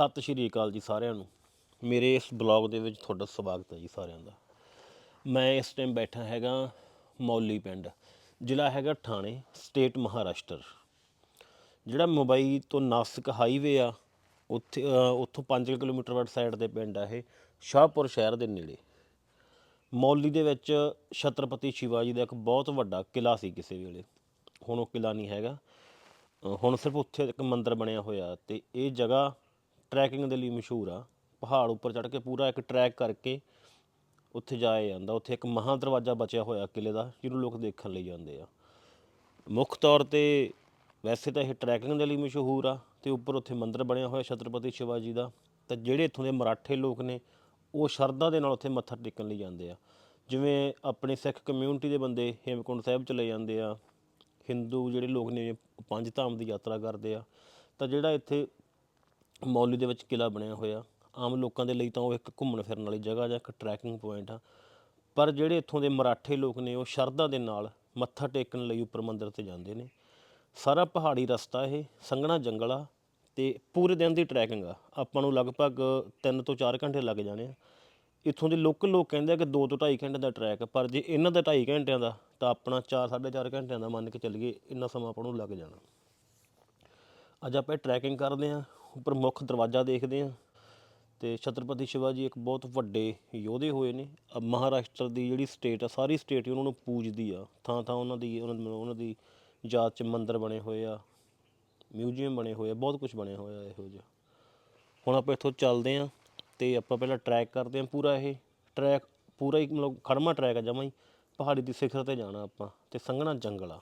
ਸਤਿ ਸ਼੍ਰੀ ਅਕਾਲ ਜੀ ਸਾਰਿਆਂ ਨੂੰ। ਮੇਰੇ ਇਸ ਬਲੌਗ ਦੇ ਵਿੱਚ ਤੁਹਾਡਾ ਸਵਾਗਤ ਹੈ ਜੀ ਸਾਰਿਆਂ ਦਾ। ਮੈਂ ਇਸ ਟਾਈਮ ਬੈਠਾ ਹੈਗਾ ਮੌਲੀ ਪਿੰਡ, ਜ਼ਿਲ੍ਹਾ ਹੈਗਾ ਠਾਣੇ ਸਟੇਟ ਮਹਾਰਾਸ਼ਟਰ। ਜਿਹੜਾ ਮੁੰਬਈ ਤੋਂ ਨਾਸਿਕ ਹਾਈਵੇ ਆ, ਉੱਥੇ ਉੱਥੋਂ 5 ਕਿਲੋਮੀਟਰ ਵੱਡ ਸਾਈਡ ਦੇ ਪਿੰਡ ਆ ਇਹ, ਸ਼ਾਹਪੁਰ ਸ਼ਹਿਰ ਦੇ ਨੇੜੇ। ਮੌਲੀ ਦੇ ਵਿੱਚ ਛਤਰਪਤੀ ਸ਼ਿਵਾਜੀ ਦਾ ਇੱਕ ਬਹੁਤ ਵੱਡਾ ਕਿਲਾ ਸੀ ਕਿਸੇ ਵੇਲੇ। ਹੁਣ ਉਹ ਕਿਲਾ ਨਹੀਂ ਹੈਗਾ। ਹੁਣ ਸਿਰਫ ਉੱਥੇ ਇੱਕ ਮੰਦਿਰ ਬਣਿਆ ਹੋਇਆ ਤੇ ਇਹ ਜਗ੍ਹਾ ਟਰੈਕਿੰਗ ਦੇ ਲਈ ਮਸ਼ਹੂਰ ਆ। ਪਹਾੜ ਉੱਪਰ ਚੜ੍ਹ ਕੇ ਪੂਰਾ ਇੱਕ ਟਰੈਕ ਕਰਕੇ ਉੱਥੇ ਜਾਇਆ ਜਾਂਦਾ। ਉੱਥੇ ਇੱਕ ਮਹਾਂ ਦਰਵਾਜ਼ਾ ਬਚਿਆ ਹੋਇਆ ਕਿਲੇ ਦਾ, ਜਿਹਨੂੰ ਲੋਕ ਦੇਖਣ ਲਈ ਜਾਂਦੇ ਆ। ਮੁੱਖ ਤੌਰ ਤੇ ਵੈਸੇ ਤਾਂ ਇਹ ਟਰੈਕਿੰਗ ਦੇ ਲਈ ਮਸ਼ਹੂਰ ਆ ਤੇ ਉੱਪਰ ਉੱਥੇ ਮੰਦਿਰ ਬਣਿਆ ਹੋਇਆ ਛਤਰਪਤੀ ਸ਼ਿਵਾਜੀ ਦਾ। ਤਾਂ ਜਿਹੜੇ ਇੱਥੋਂ ਦੇ ਮਰਾਠੇ ਲੋਕ ਨੇ, ਉਹ ਸ਼ਰਧਾ ਦੇ ਨਾਲ ਉੱਥੇ ਮੱਥਾ ਟੇਕਣ ਲਈ ਜਾਂਦੇ ਆ। ਜਿਵੇਂ ਆਪਣੇ ਸਿੱਖ ਕਮਿਊਨਿਟੀ ਦੇ ਬੰਦੇ ਹੇਮਕੁੰਟ ਸਾਹਿਬ ਚਲੇ ਜਾਂਦੇ ਆ। ਹਿੰਦੂ ਜਿਹੜੇ ਲੋਕ ਨੇ ਪੰਜ ਧਾਮ ਦੀ ਯਾਤਰਾ ਕਰਦੇ ਆ। ਤਾਂ ਜਿਹੜਾ ਇੱਥੇ ਮੌਲੀ ਦੇ ਵਿੱਚ ਕਿਲ੍ਹਾ ਬਣਿਆ ਹੋਇਆ। ਆਮ ਲੋਕਾਂ ਦੇ ਲਈ ਤਾਂ ਉਹ ਇੱਕ ਘੁੰਮਣ ਫਿਰਨ ਵਾਲੀ ਜਗ੍ਹਾ ਜਾਂ ਇੱਕ ਟਰੈਕਿੰਗ ਪੁਆਇੰਟ ਆ। ਪਰ ਜਿਹੜੇ ਇੱਥੋਂ ਦੇ ਮਰਾਠੇ ਲੋਕ ਨੇ, ਉਹ ਸ਼ਰਧਾ ਦੇ ਨਾਲ ਮੱਥਾ ਟੇਕਣ ਲਈ ਉੱਪਰ ਮੰਦਿਰ ਤੇ ਜਾਂਦੇ ਨੇ। ਸਾਰਾ ਪਹਾੜੀ ਰਸਤਾ ਇਹ, ਸੰਘਣਾ ਜੰਗਲ ਆ ਤੇ ਪੂਰੇ ਦਿਨ ਦੀ ਟਰੈਕਿੰਗ ਆ। ਆਪਾਂ ਨੂੰ ਲਗਭਗ 3 ਤੋਂ 4 ਘੰਟੇ ਲੱਗ ਜਾਣੇ ਆ। ਇੱਥੋਂ ਦੇ ਲੋਕਲ ਲੋਕ ਕਹਿੰਦੇ ਆ ਕਿ 2 ਤੋਂ 2.5 ਘੰਟੇ ਦਾ ਟਰੈਕ ਪਰ ਜੇ ਇਹਨਾਂ ਦਾ 2.5 ਘੰਟਿਆਂ ਦਾ, ਤਾਂ ਆਪਣਾ 4 4.5 ਘੰਟਿਆਂ ਦਾ ਮੰਨ ਕੇ ਚੱਲੀਏ, ਇੰਨਾ ਸਮਾਂ ਆਪਾਂ ਨੂੰ ਲੱਗ ਜਾਣਾ। ਅੱਜ ਆਪਾਂ ਟਰੈਕਿੰਗ ਕਰਦੇ ਆ। ਉੱਪਰ ਮੁੱਖ ਦਰਵਾਜ਼ਾ ਦੇਖਦੇ ਆ ਤੇ ਛਤਰਪਤੀ ਸ਼ਿਵਾਜੀ ਇੱਕ ਬਹੁਤ ਵੱਡੇ ਯੋਧੇ ਹੋਏ ਨੇ। ਅਹ ਮਹਾਰਾਸ਼ਟਰ ਦੀ ਜਿਹੜੀ ਸਟੇਟ ਆ, ਸਾਰੀ ਸਟੇਟ ਹੀ ਉਹਨਾਂ ਨੂੰ ਪੂਜਦੀ ਆ। ਥਾਂ ਥਾਂ ਉਹਨਾਂ ਦੀ, ਉਹਨਾਂ ਦੀ- ਉਹਨਾਂ ਦੀ ਯਾਦ 'ਚ ਮੰਦਿਰ ਬਣੇ ਹੋਏ ਆ ਮਿਊਜ਼ੀਅਮ ਬਣੇ ਹੋਏ ਆ, ਬਹੁਤ ਕੁਝ ਬਣਿਆ ਹੋਇਆ ਇਹੋ ਜਿਹਾ। ਹੁਣ ਆਪਾਂ ਇੱਥੋਂ ਚੱਲਦੇ ਹਾਂ ਤੇ ਆਪਾਂ ਪਹਿਲਾਂ ਟਰੈਕ ਕਰਦੇ ਹਾਂ ਪੂਰਾ ਇਹ। ਟਰੈਕ ਪੂਰਾ ਹੀ ਮਤਲਬ ਖੜਮਾ ਟਰੈਕ ਆ ਜਮਾਂ ਹੀ। ਪਹਾੜੀ ਦੀ ਸਿਖਰ ਤੇ ਜਾਣਾ ਆਪਾਂ ਤੇ ਸੰਘਣਾ ਜੰਗਲ ਆ।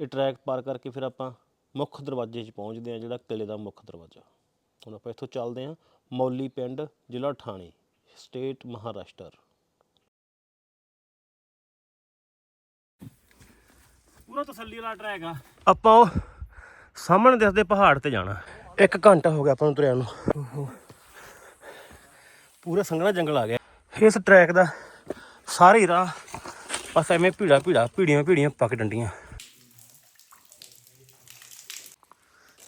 ਇਹ ਟਰੈਕ ਪਾਰ ਕਰਕੇ ਫਿਰ ਆਪਾਂ ਮੁੱਖ ਦਰਵਾਜ਼ੇ 'ਚ ਪਹੁੰਚਦੇ ਆ ਜਿਹੜਾ ਕਿਲੇ ਦਾ ਮੁੱਖ ਦਰਵਾਜ਼ਾ। ਹੁਣ ਆਪਾਂ ਇੱਥੋਂ ਚੱਲਦੇ ਆ ਮੌਲੀ ਪਿੰਡ ਜ਼ਿਲ੍ਹਾ ਠਾਣੇ ਸਟੇਟ ਮਹਾਰਾਸ਼ਟਰ। ਪੂਰਾ ਤਸੱਲੀ ਵਾਲਾ ਟਰੈਕ ਆ। ਆਪਾਂ ਉਹ ਸਾਹਮਣੇ ਦਿਸਦੇ ਪਹਾੜ ਤੇ ਜਾਣਾ। ਇੱਕ ਘੰਟਾ ਹੋ ਗਿਆ ਆਪਾਂ ਨੂੰ ਤੁਰਿਆ ਨੂੰ। ਪੂਰਾ ਸੰਘਣਾ ਜੰਗਲ ਆ ਗਿਆ। ਇਸ ਟਰੈਕ ਦਾ ਸਾਰੇ ਰਾਹ ਬਸ ਐਵੇਂ ਭੀੜਾ ਭੀੜਾ ਭੀੜੀਆਂ ਭੀੜੀਆਂ ਪੱਕ ਡੰਡੀਆਂ।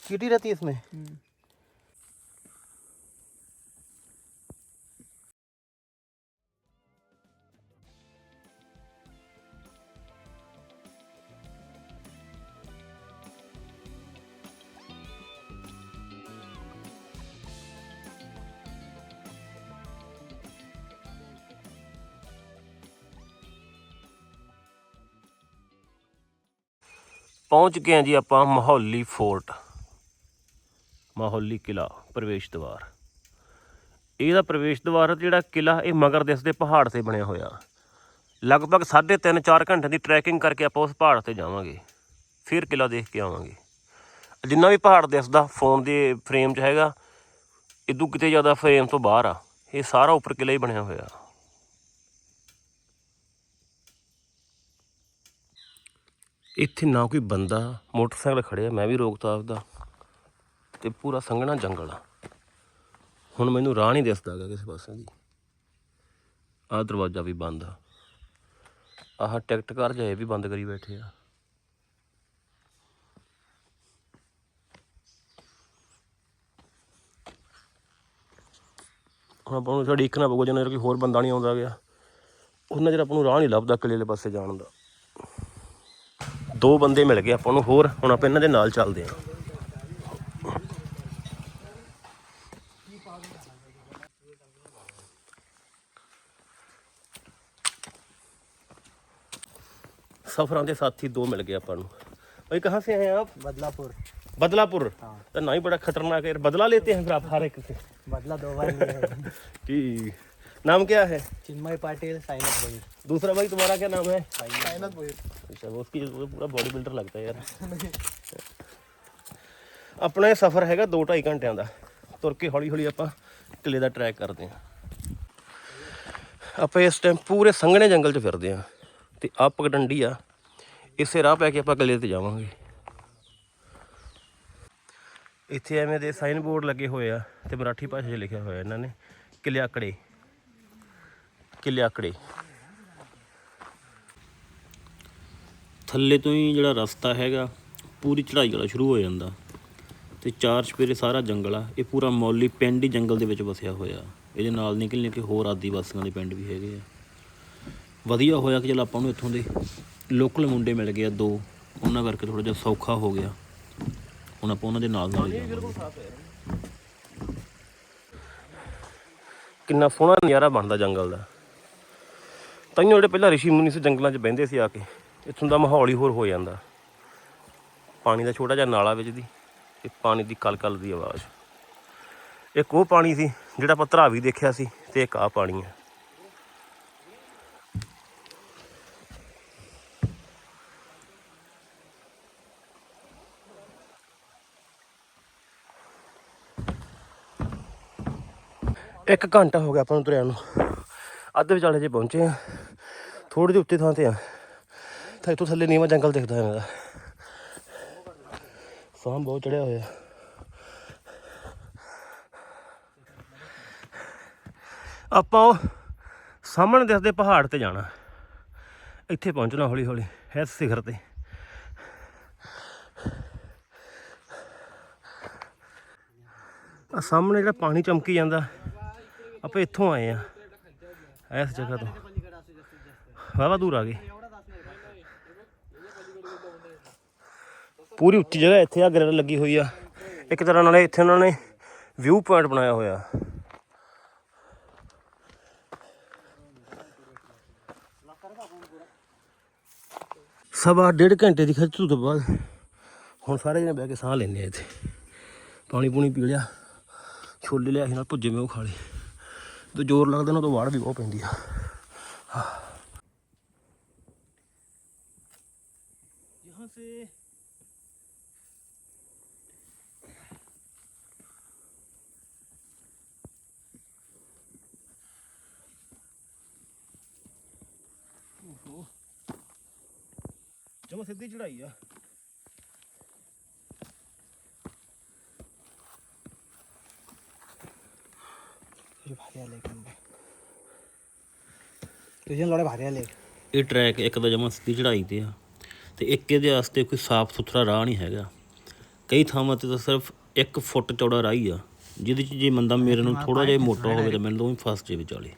चीटी रहती है इसमें ਪਹੁੰਚ ਗਏ ਹਾਂ ਜੀ ਆਪਾਂ ਮਾਹੌਲੀ ਫੋਰਟ ਮਾਹੌਲੀ ਕਿਲਾ, ਪ੍ਰਵੇਸ਼ ਦੁਆਰ ਇਹਦਾ ਪ੍ਰਵੇਸ਼ ਦੁਆਰ ਜਿਹੜਾ ਕਿਲਾ, ਇਹ ਮਗਰ ਦੇਸ਼ ਦੇ ਪਹਾੜ ਤੇ ਬਣਿਆ ਹੋਇਆ। ਲਗਭਗ 3.5 4 ਘੰਟੇ ਦੀ ਟਰੈਕਿੰਗ ਕਰਕੇ ਆਪਾਂ ਉਸ ਪਹਾੜ ਤੇ ਜਾਵਾਂਗੇ। ਫਿਰ ਕਿਲਾ ਦੇਖ ਕੇ ਆਵਾਂਗੇ। ਜਿੰਨਾ ਵੀ ਪਹਾੜ ਦਿਸਦਾ ਫੋਨ ਦੇ ਫਰੇਮ 'ਚ ਹੈਗਾ ਇਦੋਂ ਕਿਤੇ ਜ਼ਿਆਦਾ ਫਰੇਮ ਤੋਂ ਬਾਹਰ ਆ। ਇਹ ਸਾਰਾ ਉੱਪਰ ਕਿਲਾ ਹੀ ਬਣਿਆ ਹੋਇਆ। ਇੱਥੇ ਨਾ ਕੋਈ ਬੰਦਾ ਮੋਟਰਸਾਈਕਲ ਖੜਿਆ, ਮੈਂ ਵੀ ਰੋਕਤਾ ਆਪਦਾ। ਤੇ ਪੂਰਾ ਸੰਘਣਾ ਜੰਗਲ ਆ। ਹੁਣ ਮੈਨੂੰ ਰਾਹ ਨਹੀਂ ਦਿਸਦਾ ਗਾ ਕਿਸੇ ਪਾਸੇ ਦੀ। ਆਹ ਦਰਵਾਜ਼ਾ ਵੀ ਬੰਦ ਆ। ਆਹ ਟਿਕਟ ਘਰ ਜਾਏ ਵੀ ਬੰਦ ਕਰੀ ਬੈਠੇ ਆ। ਹੁਣ ਆਪਾਂ ਨੂੰ ਸਾਡੀ ਇੱਕ ਨਾ ਪਊਗਾ ਜਦੋਂ ਕੋਈ ਹੋਰ ਬੰਦਾ ਨਹੀਂ ਆਉਂਦਾ ਗਿਆ। ਉਹਨਾਂ ਚਿਰ ਆਪਾਂ ਨੂੰ ਰਾਹ ਨਹੀਂ ਲੱਭਦਾ ਕਿਲੇ ਪਾਸੇ ਜਾਣ ਦਾ। ਦੋ ਬੰਦੇ ਮਿਲ ਗਏ ਆਪਾਂ ਨੂੰ, ਹੋਰ ਹੁਣ ਆਪਾਂ ਇਹਨਾਂ ਦੇ ਨਾਲ ਚੱਲਦੇ ਹਾਂ सफरों के साथी दो मिल गए अपन भाई कहाँ से हैं आप बदलापुर बदलापुर तो ना ही बड़ा खतरनाक है यार, बदला लेते हैं फिर आप हर एक से बदला दो बार लिए है ठीक नाम क्या है चिन्मय पाटिल साइनत बोई दूसरा भाई तुम्हारा क्या नाम है साइनत बोई अच्छा वो उसकी वो पूरा बॉडी बिल्डर लगता है यार ਆਪਣਾ ਇਹ ਸਫ਼ਰ ਹੈਗਾ 2.5 ਘੰਟਿਆਂ ਦਾ ਤੁਰ ਕੇ ਹੌਲੀ ਹੌਲੀ ਆਪਾਂ ਕਿਲੇ ਦਾ ਟਰੈਕ ਕਰਦੇ ਹਾਂ ਆਪਾਂ ਇਸ ਟਾਈਮ ਪੂਰੇ ਸੰਘਣੇ ਜੰਗਲ 'ਚ ਫਿਰਦੇ ਹਾਂ ਤੇ ਆਹ ਪਗਡੰਡੀ ਆ ਇਸੇ ਰਾਹ ਪੈ ਕੇ ਆਪਾਂ ਕਿਲੇ ਤੇ ਜਾਵਾਂਗੇ। ਇੱਥੇ ਐਵੇਂ ਦੇ ਸਾਈਨ ਬੋਰਡ ਲੱਗੇ ਹੋਏ ਆ ਤੇ ਮਰਾਠੀ ਭਾਸ਼ਾ 'ਚ ਲਿਖਿਆ ਹੋਇਆ ਇਹਨਾਂ ਨੇ, ਕਿਲਿਆਕੜੇ। ਕਿਲਿਆਕੜੇ। ਥੱਲੇ ਤੋਂ ਹੀ ਜਿਹੜਾ ਰਸਤਾ ਹੈਗਾ, ਪੂਰੀ ਚੜ੍ਹਾਈ ਵਾਲਾ ਸ਼ੁਰੂ ਹੋ ਜਾਂਦਾ। ਤੇ ਚਾਰ ਚਪੇਰੇ ਸਾਰਾ ਜੰਗਲ ਆ, ਇਹ ਪੂਰਾ ਮੌਲੀ ਪਿੰਡ ਹੀ ਜੰਗਲ ਦੇ ਵਿੱਚ ਵਸਿਆ ਹੋਇਆ। ਇਹਦੇ ਨਾਲ ਨਿਕਲ ਨਿਕਲ ਕੇ ਹੋਰ ਆਦੀਵਾਸੀਆਂ ਦੇ ਪਿੰਡ ਵੀ ਹੈਗੇ ਆ। ਵਧੀਆ ਹੋਇਆ ਕਿ ਚਲ ਆਪਾਂ ਨੂੰ ਇੱਥੋਂ ਦੇ ਲੋਕਲ ਮੁੰਡੇ ਮਿਲ ਗਏ ਆ ਦੋ। ਉਹਨਾਂ ਕਰਕੇ ਥੋੜਾ ਜਿਹਾ ਸੌਖਾ ਹੋ ਗਿਆ। ਹੁਣ ਆਪਾਂ ਉਹਨਾਂ ਦੇ ਨਾਲ ਨਾਲ ਹੀ ਜਾਵਾਂਗੇ। ਕਿੰਨਾ ਸੋਹਣਾ ਨਜ਼ਾਰਾ ਬਣਦਾ ਜੰਗਲ ਦਾ। ਤਾਈਓ ਜਿਹੜੇ ਪਹਿਲਾਂ ਰਿਸ਼ੀ ਮੁਨੀ ਸੀ ਜੰਗਲਾਂ 'ਚ ਬਹਿੰਦੇ ਸੀ ਆ ਕੇ ਇੱਥੋਂ ਦਾ ਮਾਹੌਲ ਹੀ ਹੋਰ ਹੋ ਜਾਂਦਾ। ਪਾਣੀ ਦਾ ਛੋਟਾ ਜਿਹਾ ਨਾਲਾ ਵਿੱਚ ਦੀ ਤੇ ਪਾਣੀ ਦੀ ਕਲਕਲ ਦੀ ਆਵਾਜ਼। ਇੱਕ ਉਹ ਪਾਣੀ ਸੀ ਜਿਹੜਾ ਆਪਾਂ ਧਰਾਵੀ ਦੇਖਿਆ ਸੀ ਤੇ ਇੱਕ ਆ ਪਾਣੀ ਹੈ ਇੱਕ ਘੰਟਾ ਹੋ ਗਿਆ ਆਪਾਂ ਨੂੰ ਤੁਰਿਆ ਨੂੰ। ਅੱਧ ਵਿਚਾਲੇ ਜੇ ਪਹੁੰਚੇ ਆ। ਥੋੜੀ ਜਿਹੀ ਉੱਤੇ ਥਾਂ ਤੇ ਆ। ਤਾਂ ਇੱਥੋਂ ਥੱਲੇ ਨੀਵਾਂ ਜੰਗਲ ਦਿਖਦਾ ਹੈ ਮੇਰਾ ਸਾਹ ਬਹੁਤ ਚੜਿਆ ਹੋਇਆ। ਆਪਾਂ ਉਹ ਸਾਹਮਣੇ ਦਿਖਦੇ ਪਹਾੜ ਤੇ ਜਾਣਾ। ਇੱਥੇ ਪਹੁੰਚਣਾ ਹੌਲੀ ਹੌਲੀ ਹੈ ਸਿਖਰ ਤੇ। ਆ ਸਾਹਮਣੇ ਜਿਹੜਾ ਪਾਣੀ ਚਮਕੀ ਜਾਂਦਾ। ਆਪਾਂ ਇੱਥੋਂ ਆਏ ਆ। ਇਸ ਜਗ੍ਹਾ ਤੋਂ। ਵਾਵਾ ਦੂਰ ਆ ਗਏ। ਪੂਰੀ ਉੱਚੀ ਜਗ੍ਹਾ ਇੱਥੇ ਆ ਗ੍ਰਿਲ ਲੱਗੀ ਹੋਈ ਆ। ਇੱਕ ਤਰ੍ਹਾਂ ਨਾਲ ਇੱਥੇ ਉਹਨਾਂ ਨੇ ਵਿਊ ਪੁਆਇੰਟ ਬਣਾਇਆ ਹੋਇਆ। ਸਵਾ ਡੇਢ ਘੰਟੇ ਦੀ ਖਿੱਚ ਤੋਂ ਬਾਅਦ ਹੁਣ ਸਾਰੇ ਜਣੇ ਬਹਿ ਕੇ ਸਾਹ ਲੈਂਦੇ ਆ ਇੱਥੇ। ਪਾਣੀ ਪੂਣੀ ਪੀ ਲਿਆ। ਛੋਲੇ ਲਿਆ ਸੀ ਨਾਲ ਭੁੱਜੇ ਮੈਂ ਉਹ ਖਾ ਲਏ। ਜਦੋਂ ਜ਼ੋਰ ਲੱਗਦਾ ਨਾ ਉਦੋਂ ਵਾੜ ਵੀ ਬਹੁਤ ਪੈਂਦੀ ਆ। ਯਹਾਂ ਸਿੱਧੀ ਚੜਾਈ ਆ। तुझे भारी आले तुझे लड़े भारी आले ਇਹ ਟਰੈਕ ਇੱਕ ਤਾਂ ਜਮਾ ਸਿੱਧੀ ਚੜਾਈ ਤੇ ਆ ਤੇ ਇੱਕ ਇਹਦੇ ਵਾਸਤੇ ਕੋਈ ਸਾਫ਼ ਸੁਥਰਾ ਰਾਹ ਨਹੀਂ ਹੈਗਾ ਕਈ ਥਾਵਾਂ ਤੇ ਤਾਂ ਸਿਰਫ 1 ਫੁੱਟ ਚੌੜਾ ਰਾਹ ਹੀ ਆ ਜਿਹਦੇ ਚ ਜੇ ਬੰਦਾ ਮੇਰੇ ਨੂੰ ਥੋੜਾ ਜਿਹਾ ਮੋਟਾ ਹੋਵੇ ਤਾਂ ਮੈਨੂੰ ਤਾਂ ਉਹ ਵੀ ਫਸ ਜੇ ਵਿਚਾਲੇ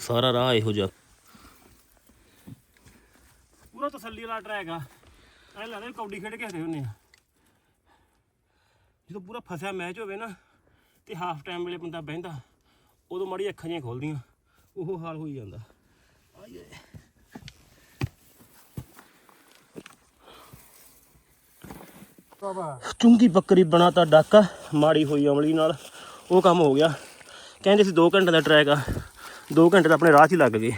ਸਾਰਾ ਰਾਹ ਇਹੋ ਜਿਹਾ ਪੂਰਾ ਤਸੱਲੀ ਵਾਲਾ ਟਰੈਕ ਆ ਐ ਲੱਗਦਾ ਕੌਡੀ ਖੇਡ ਕੇ ਹਰੇ ਹੁੰਨੇ ਆ ਜਦੋਂ ਪੂਰਾ ਫਸਿਆ ਮੈਚ ਹੋਵੇ ਨਾ ਤੇ ਹਾਫ ਟਾਈਮ ਵੇਲੇ ਬੰਦਾ ਬਹਿੰਦਾ ਉਦੋਂ ਮਾੜੀ ਅੱਖਾਂ ਜਿਹੀਆਂ ਖੋਲਦੀਆਂ। ਉਹ ਹਾਲ ਹੋਈ ਜਾਂਦਾ। ਚੁੰਗੀ ਬੱਕਰੀ ਬਣਾਤਾ ਡਾਕਾ ਮਾੜੀ ਹੋਈ ਅਮਲੀ ਨਾਲ। ਉਹ ਕੰਮ ਹੋ ਗਿਆ। ਕਹਿੰਦੇ ਸੀ 2 ਘੰਟੇ ਦਾ ਟਰੈਕ ਆ। 2 ਘੰਟੇ ਤਾਂ ਆਪਣੇ ਰਾਹ 'ਚ ਹੀ ਲੱਗ ਗਏ।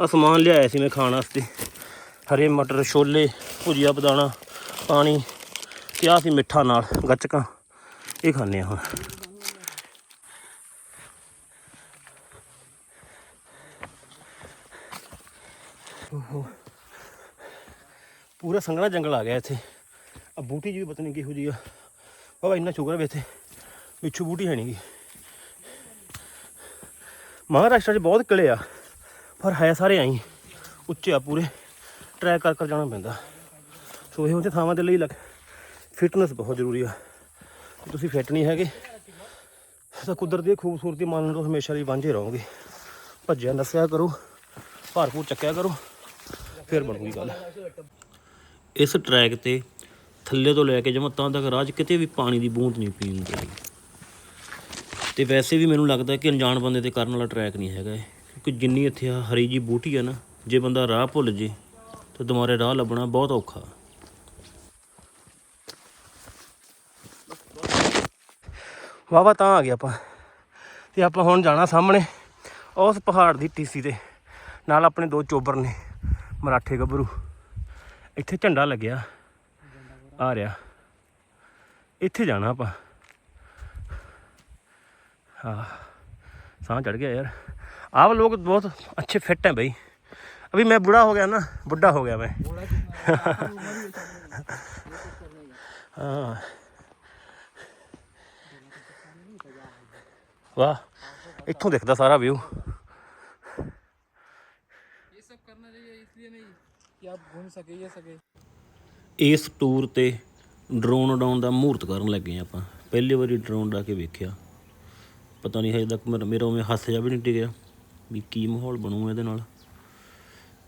ਆ ਸਮਾਨ ਲਿਆਇਆ ਸੀ ਮੈਂ ਖਾਣ ਵਾਸਤੇ। ਹਰੇ ਮਟਰ ਛੋਲੇ ਭੁਜੀਆ ਬਦਾਣਾ ਪਾਣੀ। ਆਹ ਸੀ ਮਿੱਠਾ ਨਾਲ ਗੱਚਕਾਂ। ਇਹ ਖਾਣੇ ਆ ਹੁਣ। ਪੂਰਾ ਸੰਘਣਾ ਜੰਗਲ ਆ ਗਿਆ ਇੱਥੇ। ਆ ਬੂਟੀ ਜੀ ਵੀ ਪਤਾ ਨਹੀਂ ਕਿਹੋ ਜੀ ਆ। ਬਾਬਾ, ਇੰਨਾ ਸ਼ੁਕਰ ਹੈ ਵੀ ਇੱਥੇ ਪਿੱਛੂ ਬੂਟੀ ਹੈ ਨਹੀਂਗੀ ਮਹਾਰਾਸ਼ਟਰ 'ਚ ਬਹੁਤ ਕਿਲੇ ਆ, ਪਰ ਹੈ ਸਾਰੇ ਆਈ ਉੱਚੇ ਆ ਪੂਰੇ। ਟਰੈਕ ਕਰ ਕਰ ਜਾਣਾ ਪੈਂਦਾ। ਸੋ ਇਹੋ ਜਿਹੇ ਥਾਵਾਂ ਦੇ ਲਈ ਲੱਗ ਫਿਟਨੈਸ ਬਹੁਤ ਜ਼ਰੂਰੀ ਆ। ਤੁਸੀਂ ਫਿੱਟ ਨਹੀਂ ਹੈਗੇ, ਤਾਂ ਕੁਦਰਤੀ ਖੂਬਸੂਰਤੀ ਮੰਨ ਤੋਂ ਹਮੇਸ਼ਾ ਲਈ ਵਾਂਝੇ ਰਹੋਗੇ। ਭੱਜਿਆ ਨੱਸਿਆ ਕਰੋ, ਭਾਰਪੂਰ ਚੱਕਿਆ ਕਰੋ। ਫਿਰ ਬਣੂਗੀ ਗੱਲ। ਇਸ ਟਰੈਕ ਤੇ ਥੱਲੇ ਤੋਂ ਲੈ ਕੇ ਜਮਤਾਂ ਤੱਕ ਰਾਹ 'ਚ ਕਿਤੇ ਵੀ ਪਾਣੀ ਦੀ ਬੂੰਦ ਨਹੀਂ ਪੀਣ ਦੀ ਤੇ ਵੈਸੇ ਵੀ ਮੈਨੂੰ ਲੱਗਦਾ ਕਿ ਅਣਜਾਣ ਬੰਦੇ ਤੇ ਕਰਨ ਵਾਲਾ ਟਰੈਕ ਨਹੀਂ ਹੈਗਾ ਇਹ। ਕਿਉਂਕਿ ਜਿੰਨੀ ਇੱਥੇ ਆ ਹਰੀ ਜੀ ਬੂਟੀ ਆ ਨਾ, ਜੇ ਬੰਦਾ ਰਾਹ ਭੁੱਲ ਜੇ, ਤਾਂ ਦੁਬਾਰੇ ਰਾਹ ਲੱਭਣਾ ਬਹੁਤ ਔਖਾ। ਵਾਵਾ ਤਾਂ ਆ ਗਿਆ ਆਪਾਂ। ਤੇ ਆਪਾਂ ਹੁਣ ਜਾਣਾ ਸਾਹਮਣੇ, ਉਸ ਪਹਾੜ ਦੀ ਟੀਸੀ ਤੇ। ਨਾਲ ਆਪਣੇ ਦੋ ਚੋਬਰ ਨੇ। ਮਰਾਠੇ ਗੱਭਰੂ। ਇੱਥੇ ਝੰਡਾ ਲੱਗਿਆ। ਆ ਰਿਹਾ। ਇੱਥੇ ਜਾਣਾ ਆਪਾਂ। ਹਾਂ। ਸਾਹ ਚੜ ਗਿਆ ਯਾਰ। ਆਹ ਲੋਕ ਬਹੁਤ ਅੱਛੇ ਫਿੱਟ हैं ਬਈ। ਅਭੀ ਮੈਂ ਬੁੜਾ ਹੋ ਗਿਆ ਨਾ ਬੁੱਢਾ ਹੋ ਗਿਆ ਮੈਂ। हाँ वाह इतों दिखता सारा व्यू कि आप घूम सके ये सके ਇਸ ਟੂਰ ਤੇ ਡਰੋਨ ਉਡਾਉਣ ਦਾ ਮਹੂਰਤ ਕਰਨ ਲੱਗੇ ਆਪਾਂ ਪਹਿਲੀ ਵਾਰੀ ਡਰੋਨ ਉਡਾ ਕੇ ਵੇਖਿਆ ਪਤਾ ਨਹੀਂ ਹਜੇ ਤੱਕ ਮੇਰਾ ਮੇਰਾ ਉਵੇਂ ਹੱਥ ਜਾ ਵੀ ਨਹੀਂ ਟਿਕਿਆ ਵੀ ਕੀ ਮਾਹੌਲ ਬਣੂ ਇਹਦੇ ਨਾਲ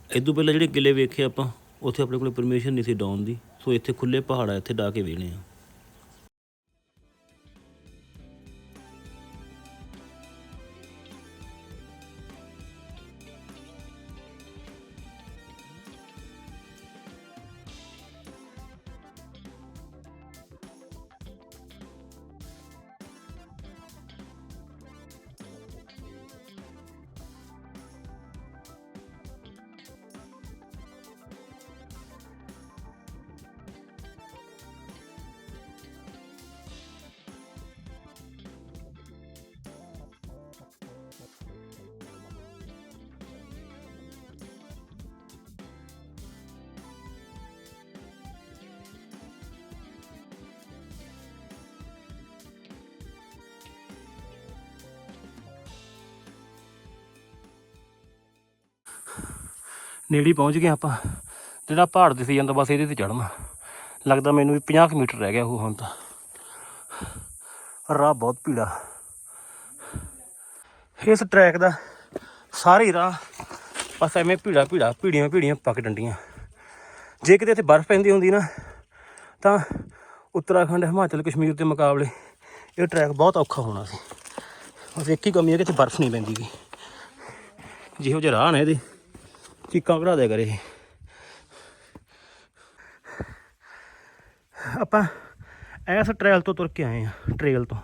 ਇਦੋਂ ਪਹਿਲਾਂ ਜਿਹੜੇ ਕਿਲੇ ਵੇਖੇ ਆਪਾਂ ਉੱਥੇ ਆਪਣੇ ਕੋਲ ਪਰਮਿਸ਼ਨ ਨਹੀਂ ਸੀ ਡਾਉਣ ਦੀ ਸੋ ਇੱਥੇ ਖੁੱਲੇ ਪਹਾੜ ਆ ਇੱਥੇ ਡਾ ਕੇ ਵੇਖਣੇ ਆ ਨੇੜੇ ਪਹੁੰਚ ਗਏ ਆਪਾਂ। ਜਿਹੜਾ ਪਹਾੜ ਦਿਸ ਜਾਂਦਾ, ਬਸ ਇਹਦੇ ਤੇ ਚੜਨਾ ਲੱਗਦਾ ਮੈਨੂੰ ਵੀ 50 ਕੁ ਮੀਟਰ ਰਹਿ ਗਿਆ ਉਹ ਹੁਣ ਤਾਂ। ਰਾਹ ਬਹੁਤ ਭੀੜਾ। ਇਸ ਟਰੈਕ ਦਾ ਸਾਰੇ ਰਾਹ ਬਸ ਐਵੇਂ ਭੀੜਾ ਭੀੜਾ, ਭੀੜੀਆਂ ਭੀੜੀਆਂ ਪੱਕ ਡੰਡੀਆਂ। ਜੇ ਕਿਤੇ ਇੱਥੇ ਬਰਫ਼ ਪੈਂਦੀ ਹੁੰਦੀ ਨਾ, ਤਾਂ ਉੱਤਰਾਖੰਡ, ਹਿਮਾਚਲ, ਕਸ਼ਮੀਰ ਦੇ ਮੁਕਾਬਲੇ ਇਹ ਟਰੈਕ ਬਹੁਤ ਔਖਾ ਹੋਣਾ ਸੀ। ਬਸ ਇੱਕ ਹੀ ਕਮੀ ਹੈ ਕਿ ਇੱਥੇ ਬਰਫ਼ ਨਹੀਂ ਪੈਂਦੀ ਗੀ। ਜਿਹੋ ਜਿਹੇ ਰਾਹ ਨੇ ਇਹਦੇ। ਚੀਕਾਂ ਕਢਾ ਦਿਆ ਕਰੇ ਆਪਾਂ ਐਸ ਟ੍ਰੇਲ ਤੋਂ ਤੁਰ ਕੇ ਆਏ ਆ ਟ੍ਰੇਲ ਤੋਂ।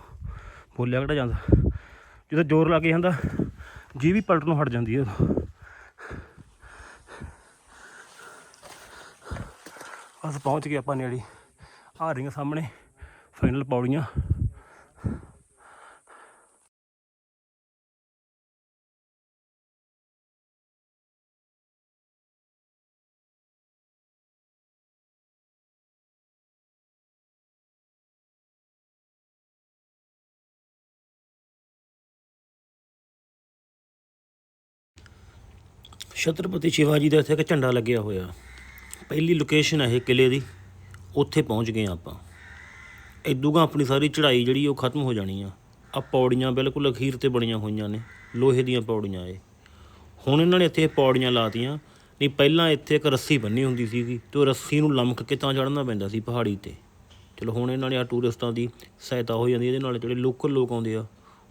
ਬੋਲਿਆ ਕਿਹੜਾ ਜਾਂਦਾ। ਜਦੋਂ ਜ਼ੋਰ ਲੱਗ ਜਾਂਦਾ ਜੀ ਵੀ ਪਲਟ ਨੂੰ ਹਟ ਜਾਂਦੀ ਹੈ ਉਦੋਂ। ਬਸ ਪਹੁੰਚ ਗਏ ਆਪਾਂ ਨੇੜੇ। ਆ ਰਹੀਆਂ ਸਾਹਮਣੇ ਫਾਈਨਲ ਪੌੜੀਆਂ। ਛਤਰਪਤੀ ਸ਼ਿਵਾਜੀ ਦਾ ਇੱਥੇ ਇੱਕ ਝੰਡਾ ਲੱਗਿਆ ਹੋਇਆ। ਪਹਿਲੀ ਲੋਕੇਸ਼ਨ ਹੈ ਇਹ ਕਿਲੇ ਦੀ। ਉੱਥੇ ਪਹੁੰਚ ਗਏ ਹਾਂ ਆਪਾਂ ਇਦੂਗਾ ਆਪਣੀ ਸਾਰੀ ਚੜ੍ਹਾਈ ਜਿਹੜੀ ਉਹ ਖਤਮ ਹੋ ਜਾਣੀ ਆ। ਆ ਪੌੜੀਆਂ ਬਿਲਕੁਲ ਅਖੀਰ ਤੇ ਬਣੀਆਂ ਹੋਈਆਂ ਨੇ। ਲੋਹੇ ਦੀਆਂ ਪੌੜੀਆਂ ਇਹ। ਹੁਣ ਇਹਨਾਂ ਨੇ ਇੱਥੇ ਇਹ ਪੌੜੀਆਂ ਲਾਤੀਆਂ। ਨਹੀਂ, ਪਹਿਲਾਂ ਇੱਥੇ ਇੱਕ ਰੱਸੀ ਬੰਨੀ ਹੁੰਦੀ ਸੀਗੀ ਤੇ ਉਹ ਰੱਸੀ ਨੂੰ ਲਮਕ ਕੇ ਤਾਂ ਚੜ੍ਹਨਾ ਪੈਂਦਾ ਸੀ ਪਹਾੜੀ ਤੇ। ਚਲੋ ਹੁਣ ਇਹਨਾਂ ਨੇ ਆ ਟੂਰਿਸਟਾਂ ਦੀ ਸਹਾਇਤਾ ਹੋ ਜਾਂਦੀ ਇਹਦੇ ਨਾਲ ਜਿਹੜੇ ਲੋਕਲ ਲੋਕ ਆਉਂਦੇ ਆ,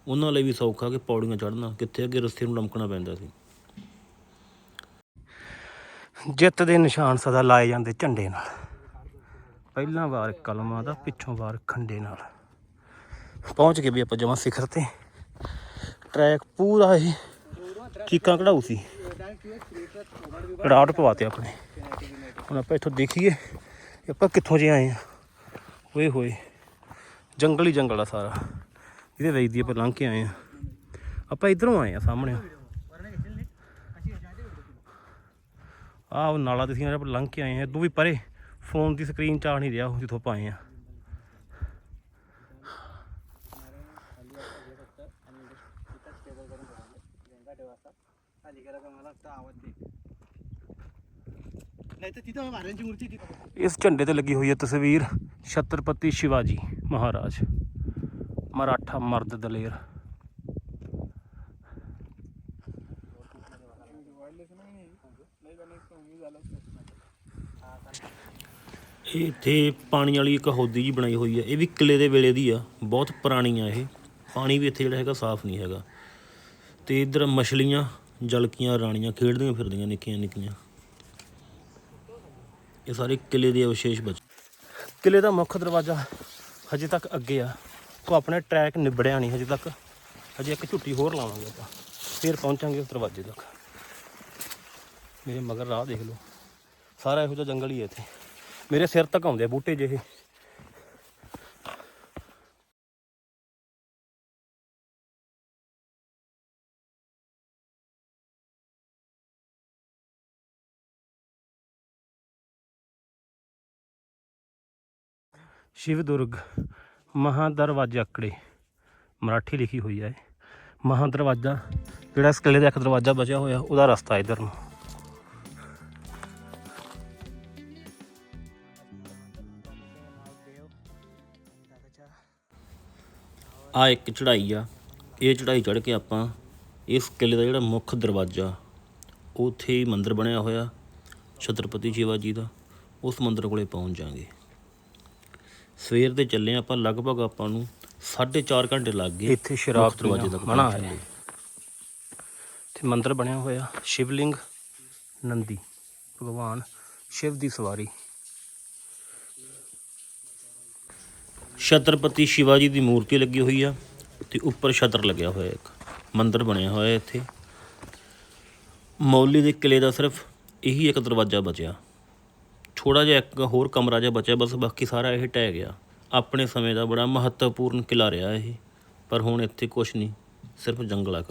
ਉਹਨਾਂ ਲਈ ਵੀ ਸੌਖਾ ਕਿ ਪੌੜੀਆਂ ਚੜ੍ਹਨਾ, ਕਿੱਥੇ ਅੱਗੇ ਰੱਸੀ ਨੂੰ ਲਮਕਣਾ ਪੈਂਦਾ ਸੀ। ਜਿੱਤ ਦੇ ਨਿਸ਼ਾਨ ਸਦਾ ਲਾਏ ਜਾਂਦੇ ਝੰਡੇ ਨਾਲ। ਪਹਿਲਾਂ ਵਾਰ ਕਲਮਾਂ ਦਾ, ਪਿੱਛੋਂ ਵਾਰ ਖੰਡੇ ਨਾਲ। ਪਹੁੰਚ ਗਏ ਵੀ ਆਪਾਂ ਜਮਾਂ ਸਿਖਰ ਤੇ। ਟਰੈਕ ਪੂਰਾ ਇਹ ਚੀਕਾਂ ਕਢਾਊ ਸੀ। ਕੜਾਟ ਪਵਾਤੇ ਆਪਣੇ। ਹੁਣ ਆਪਾਂ ਇੱਥੋਂ ਦੇਖੀਏ ਆਪਾਂ ਕਿੱਥੋਂ ਜੇ ਆਏ ਆ। ਓਏ ਹੋਏ, ਜੰਗਲ ਹੀ ਜੰਗਲ ਆ ਸਾਰਾ। ਇਹਦੇ ਵਿੱਚ ਆਪਾਂ ਲੰਘ ਕੇ ਆਏ ਆ। ਆਪਾਂ ਇਧਰੋਂ ਆਏ ਆ ਸਾਹਮਣੇ। ਆਹ ਉਹ ਨਾਲਾ ਤੁਸੀਂ ਜਿਹੜਾ ਲੰਘ ਕੇ ਆਏ ਆ ਤੂੰ ਵੀ ਪਰੇ। ਫੋਨ ਦੀ ਸਕਰੀਨ ਚਾਹ ਨਹੀਂ ਰਿਹਾ ਜਿੱਥੋਂ ਆਪਾਂ ਆਏ ਆ। ਇਸ ਝੰਡੇ ਤੇ ਲੱਗੀ ਹੋਈ ਹੈ ਤਸਵੀਰ ਛਤਰਪਤੀ ਸ਼ਿਵਾਜੀ ਮਹਾਰਾਜ। ਮਰਾਠਾ ਮਰਦ ਦਲੇਰ। ਇੱਥੇ ਪਾਣੀ ਵਾਲੀ ਇੱਕ ਹੌਦੀ ਜੀ ਬਣਾਈ ਹੋਈ ਹੈ ਇਹ ਵੀ ਕਿਲੇ ਦੇ ਵੇਲੇ ਦੀ ਆ। ਬਹੁਤ ਪੁਰਾਣੀ ਆ ਇਹ। ਪਾਣੀ ਵੀ ਇੱਥੇ ਜਿਹੜਾ ਹੈਗਾ ਸਾਫ਼ ਨਹੀਂ ਹੈਗਾ। ਤੇ ਇਧਰ ਮਛਲੀਆਂ, ਜਲਕੀਆਂ, ਰਾਣੀਆਂ ਖੇਡਦੀਆਂ ਫਿਰਦੀਆਂ ਨਿੱਕੀਆਂ ਨਿੱਕੀਆਂ। ਇਹ ਸਾਰੇ ਕਿਲੇ ਦੇ ਅਵਸ਼ੇਸ਼ ਬਚ ਕਿਲੇ ਦਾ ਮੁੱਖ ਦਰਵਾਜ਼ਾ ਹਜੇ ਤੱਕ ਅੱਗੇ ਆ। ਕੋ ਆਪਣੇ ਟਰੈਕ ਨਿਬੜਿਆ ਨਹੀਂ ਹਜੇ ਤੱਕ। ਹਜੇ ਇੱਕ ਝੁੱਟੀ ਹੋਰ ਲਾਵਾਂਗੇ ਆਪਾਂ। ਫਿਰ ਪਹੁੰਚਾਂਗੇ ਉਸ ਦਰਵਾਜ਼ੇ ਤੱਕ। ਮੇਰੇ ਮਗਰ ਰਾਹ ਦੇਖ ਲਓ। ਸਾਰਾ ਇਹੋ ਜਿਹਾ ਜੰਗਲ ਹੀ ਹੈ ਇੱਥੇ। ਮੇਰੇ ਸਿਰ ਤੱਕ ਆਉਂਦੇ ਬੂਟੇ ਜਿਹੇ। ਸ਼ਿਵ ਦੁਰਗ, ਮਹਾ ਦਰਵਾਜਾਕੜੇ ਮਰਾਠੀ ਲਿਖੀ ਹੋਈ ਹੈ ਮਹਾ ਦਰਵਾਜਾ, ਜਿਹੜਾ ਇਸ ਕਿਲੇ ਦਾ ਇੱਕ ਦਰਵਾਜ਼ਾ ਬਚਿਆ ਹੋਇਆ, ਉਹਦਾ ਰਸਤਾ ਇਧਰ ਨੂੰ। ਆ ਇੱਕ ਚੜਾਈ ਆ ਇਹ ਚੜਾਈ ਚੜ ਕੇ ਆਪਾਂ ਇਸ ਕਿਲੇ ਦਾ ਜਿਹੜਾ ਮੁੱਖ ਦਰਵਾਜ਼ਾ ਉੱਥੇ ਹੀ ਮੰਦਿਰ ਬਣਿਆ ਹੋਇਆ ਛਤਰਪਤੀ ਸ਼ਿਵਾਜੀ ਦਾ ਉਸ ਮੰਦਿਰ ਕੋਲੇ ਪਹੁੰਚ ਜਾਾਂਗੇ। ਸਵੇਰ ਦੇ ਚੱਲੇ ਆਪਾਂ ਲਗਭਗ ਆਪਾਂ ਨੂੰ 4.5 ਘੰਟੇ ਲੱਗ ਗਏ ਇੱਥੇ ਸ਼ਰਾਬ ਦਰਵਾਜ਼ੇ ਤੱਕ ਮਨਾ ਹੈ। ਤੇ ਮੰਦਿਰ ਬਣਿਆ ਹੋਇਆ ਸ਼ਿਵਲਿੰਗ ਨੰਦੀ ਭਗਵਾਨ ਸ਼ਿਵ ਦੀ ਸਵਾਰੀ। ਛਤਰਪਤੀ ਸ਼ਿਵਾਜੀ ਦੀ ਮੂਰਤੀ ਲੱਗੀ ਹੋਈ ਆ ਤੇ ਉੱਪਰ ਛਤਰ ਲੱਗਿਆ ਹੋਇਆ ਇੱਕ, ਮੰਦਿਰ ਬਣਿਆ ਹੋਇਆ ਇੱਥੇ। ਮੌਲੀ ਦੇ ਕਿਲੇ ਦਾ ਸਿਰਫ ਇਹੀ ਇੱਕ ਦਰਵਾਜ਼ਾ ਬਚਿਆ। ਥੋੜਾ ਜਿਹਾ ਇੱਕ ਹੋਰ ਕਮਰਾ ਜਿਹਾ ਬਚਿਆ, ਬਸ ਬਾਕੀ ਸਾਰਾ ਇਹ ਢਹਿ ਗਿਆ। ਆਪਣੇ ਸਮੇਂ ਦਾ ਬੜਾ ਮਹੱਤਵਪੂਰਨ ਕਿਲਾ ਰਿਹਾ ਇਹ, ਪਰ ਹੁਣ ਇੱਥੇ ਕੁਝ ਨਹੀਂ, ਸਿਰਫ ਜੰਗਲ ਆ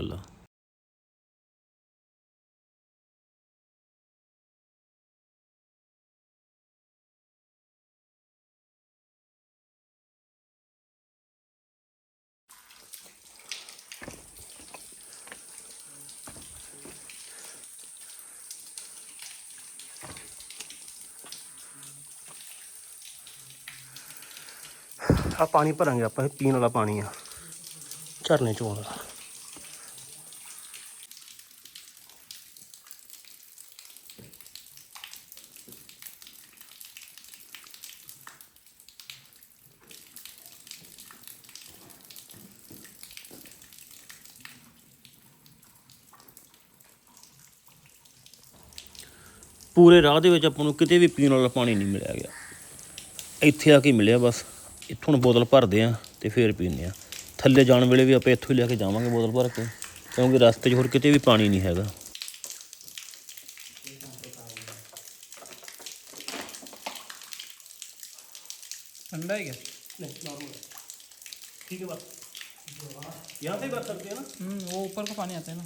ਆ ਪਾਣੀ ਭਰਾਂਗੇ ਆਪਾਂ, ਇਹ ਪੀਣ ਵਾਲਾ ਪਾਣੀ ਆ। ਝਰਨੇ ਚੋਂ ਆਉਂਦਾ। ਪੂਰੇ ਰਾਹ ਦੇ ਵਿੱਚ ਆਪਾਂ ਨੂੰ ਕਿਤੇ ਵੀ ਪੀਣ ਵਾਲਾ ਪਾਣੀ ਨਹੀਂ ਮਿਲਿਆ ਗਿਆ। ਇੱਥੇ ਆ ਕੇ ਮਿਲਿਆ ਬਸ। ਇੱਥੋਂ ਹੁਣ ਬੋਤਲ ਭਰਦੇ ਆ ਤੇ ਫੇਰ ਪੀਂਦੇ ਆ ਥੱਲੇ ਜਾਣ ਵੇਲੇ ਵੀ ਆਪਾਂ ਇੱਥੋਂ ਹੀ ਲੈ ਕੇ ਜਾਵਾਂਗੇ ਬੋਤਲ ਭਰ ਕੇ ਕਿਉਂਕਿ ਰਸਤੇ 'ਚ ਹੋਰ ਕਿਤੇ ਵੀ ਪਾਣੀ ਨਹੀਂ ਹੈਗਾ ठंडा है क्या नहीं नॉर्मल ठीक है बस यहाँ से ही भर सकते हैं ना हम्म, वो ऊपर को पानी आता है ना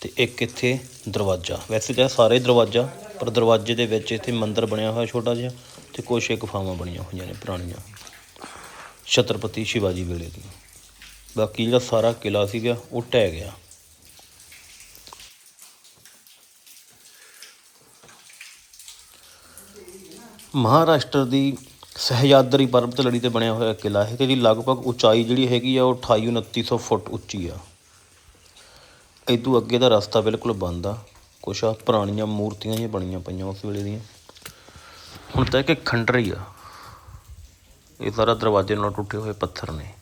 ਤੇ ਇੱਕ ਇੱਥੇ ਦਰਵਾਜ਼ਾ। ਵੈਸੇ ਤਾਂ ਸਾਰੇ ਦਰਵਾਜ਼ਾ, ਪਰ ਦਰਵਾਜ਼ੇ ਦੇ ਵਿੱਚ ਇੱਥੇ ਮੰਦਿਰ ਬਣਿਆ ਹੋਇਆ ਛੋਟਾ ਜਿਹਾ ਤੇ ਕੁਝ ਇੱਕ ਗੁਫਾਵਾਂ ਬਣੀਆਂ ਹੋਈਆਂ ਨੇ ਪੁਰਾਣੀਆਂ। ਛਤਰਪਤੀ ਸ਼ਿਵਾਜੀ ਵੇਲੇ ਦੀਆਂ। ਬਾਕੀ ਜਿਹੜਾ ਸਾਰਾ ਕਿਲਾ ਸੀਗਾ, ਉਹ ਢਹਿ ਗਿਆ। ਮਹਾਰਾਸ਼ਟਰ ਦੀ ਸਹਿਯਾਦਰੀ ਪਰਬਤ ਲੜੀ ਤੇ ਬਣਿਆ ਹੋਇਆ ਕਿਲਾ ਹੈ ਤੇ ਇਹਦੀ ਲਗਭਗ ਉਚਾਈ ਜਿਹੜੀ ਹੈਗੀ ਆ, ਉਹ 28 2900 ਫੁੱਟ ਉੱਚੀ ਆ। ਇਦੋਂ ਅੱਗੇ ਦਾ ਰਸਤਾ ਬਿਲਕੁਲ ਬੰਦ ਆ। ਕੁਛ ਆ, ਪੁਰਾਣੀਆਂ ਮੂਰਤੀਆਂ ਜਿਹੀਆਂ ਬਣੀਆਂ ਪਈਆਂ ਉਸ ਵੇਲੇ ਦੀਆਂ। ਹੁਣ ਤਾਂ ਕਿ ਖੰਡਰ ਹੀ ਆ। ਇਹ ਸਾਰਾ ਦਰਵਾਜ਼ੇ ਨਾਲ ਟੁੱਟੇ ਹੋਏ ਪੱਥਰ ਨੇ।